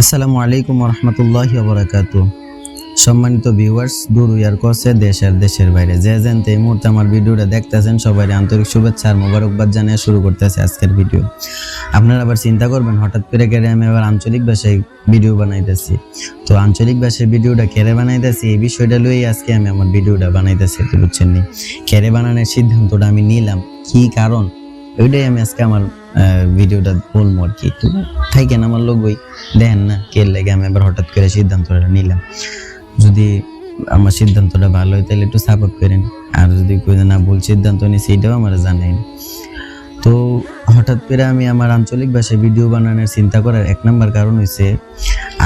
আসসালামু আলাইকুম রহমতুল্লাহ বরাকাত সম্মানিত ভিউয়ার্স দূর ইয়ার করছে দেশ আর দেশের বাইরে। যে যেন এই মুহূর্তে আমার ভিডিওটা দেখতেছেন সবাই আন্তরিক শুভেচ্ছা আর মোবারকবাদ জানিয়ে শুরু করতেছে আজকের ভিডিও। আপনারা আবার চিন্তা করবেন, হঠাৎ করে কেড়ে আমি আবার আঞ্চলিক ভাষায় ভিডিও বানাইতেছি। তো আঞ্চলিক ভাষায় ভিডিওটা কেড়ে বানাইতেছি, এই বিষয়টা লইই আজকে আমি আমার ভিডিওটা বানাইতেছি, বুঝছেন নি? কেড়ে বানানোর সিদ্ধান্তটা আমি নিলাম। কি কারণ? ওইটাই আমি আজকে আমার ভিডিওটা বলব আর কি তো থাকেন আমার লোক ওই, দেখেন না কে লেগে আমি আবার হঠাৎ করে সিদ্ধান্তটা নিলাম। যদি আমার সিদ্ধান্তটা ভালো হয় তাহলে একটু সাপোর্ট করেন। আর যদি কেউ না ভুল সিদ্ধান্ত নিয়েছি, এটাও আমার জানেন তো হঠাৎ করে আমি আমার আঞ্চলিক ভাষায় ভিডিও বানানোর চিন্তা করার এক নম্বর কারণ হয়েছে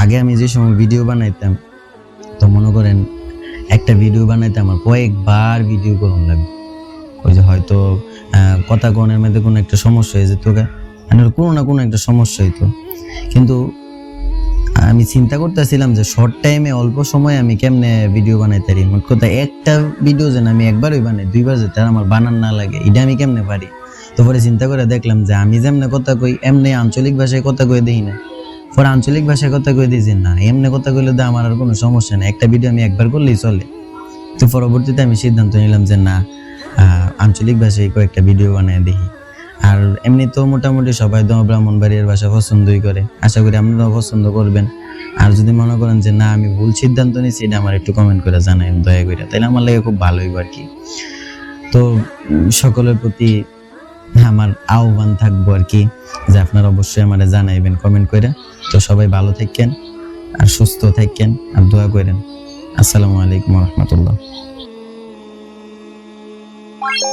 আগে আমি যে সময় ভিডিও বানাইতাম, তো মনে করেন একটা ভিডিও বানাইতে আমার কয়েকবার ভিডিও করুন লাগবে। ওই যে হয়তো কথা কোনের মধ্যে কোনো একটা সমস্যা হয়ে যেত গা। মানে কোনো না কোনো একটা সমস্যা হইতো কিন্তু আমি চিন্তা করতেছিলাম যে শর্ট টাইমে অল্প সময়ে আমি কেমনে ভিডিও বানাইতে পারি? মোট কথা একটা ভিডিও যেন আমি একবারই বানাই, দুইবার যেতে আমার বানান না লাগে, এটা আমি কেমনে পারি? তো পরে চিন্তা করে দেখলাম যে আমি যেমনে কথা কই, এমনি আঞ্চলিক ভাষায় কথা কই দিই না। পরে আঞ্চলিক ভাষায় কথা কই দিই না, এমনি কথা কইলে তো আমার আর কোনো সমস্যা নেই, একটা ভিডিও আমি একবার করলেই চলে। তো পরবর্তীতে আমি সিদ্ধান্ত নিলাম যে, না আঞ্চলিক ভাষায় কয়েকটা ভিডিও বানিয়ে দেখি। আর এমনি তো মোটামুটি সবাই তো ব্রাহ্মণবাড়িয়ার ভাষা পছন্দই করে। আশা করি আপনারাও পছন্দ করবেন। আর যদি মনে করেন যে, না, আমি ভুল সিদ্ধান্ত নিয়েছি, এটা আমার একটু কমেন্ট করে জানাই দয়া করে তাহলে আমার লাগে খুব ভালোই আর কি তো সকলের প্রতি আমার আহ্বান থাকব আর কি যে আপনারা অবশ্যই আমার জানাইবেন কমেন্ট করে তো সবাই ভালো থাকেন আর সুস্থ থাকেন আর দোয়া করেন আসসালামু আলাইকুম রহমতুল্লাহ। Thank you.